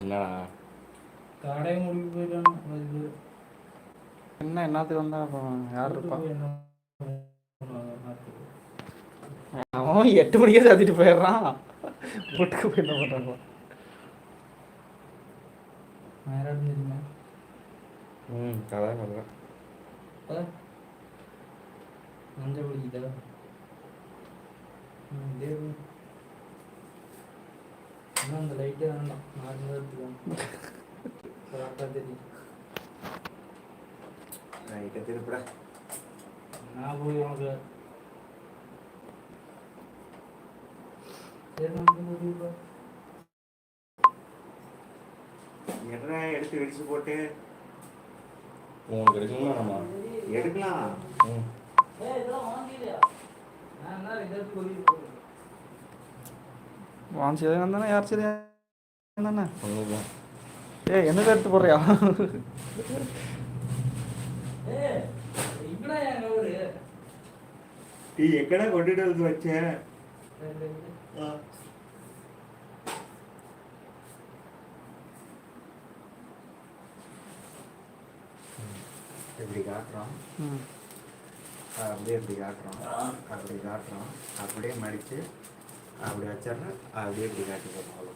என்னடா கடையை முடிவு போயிட்டான் என்ன என்னத்துக்கு வந்தா அப்புறம் யார் அவன் எட்டு மணிக்கே சாத்திட்டு போயிடுறான் வீட்டுக்கு போய் என்ன பண்ணுறான் ம் அதான் அதான் மஞ்சள் பிடிக்குதா தேவு. ஆனால் அந்த லைட்டே வேண்டாம். நார்மலாக எடுத்துக்கலாம் கரெக்டாக தெரியும். ரைட்டை திருப்பட. நான் போய் உனக்கு என்ன எடுத்து வெடிச்சு போட்டு? உனக்கு எடுக்கணுமா நம்ம எடுக்கலாம். வான் சரி தானே யார் சரி தானே ஏய் என்ன எடுத்து போடுறியா? கவுரு நீ வச்ச? ரெண்டு இது. இப்படி காட்டுறோம் ம். அப்படியே இப்படி காட்டுறோம். அப்படி காட்டுறோம். அப்படியே மடிச்சு அப்படி வச்சிடுறேன். அப்படியே இப்படி காட்டி போடுறோம் அவ்வளோ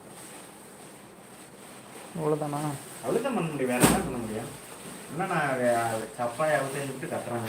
அவ்வளோதானா அவ்வளோதான் பண்ண முடியும். வேற என்ன பண்ண முடியும்? இல்லை நான் சப்பாயை அவுத்து விட்டு கட்டுறாங்க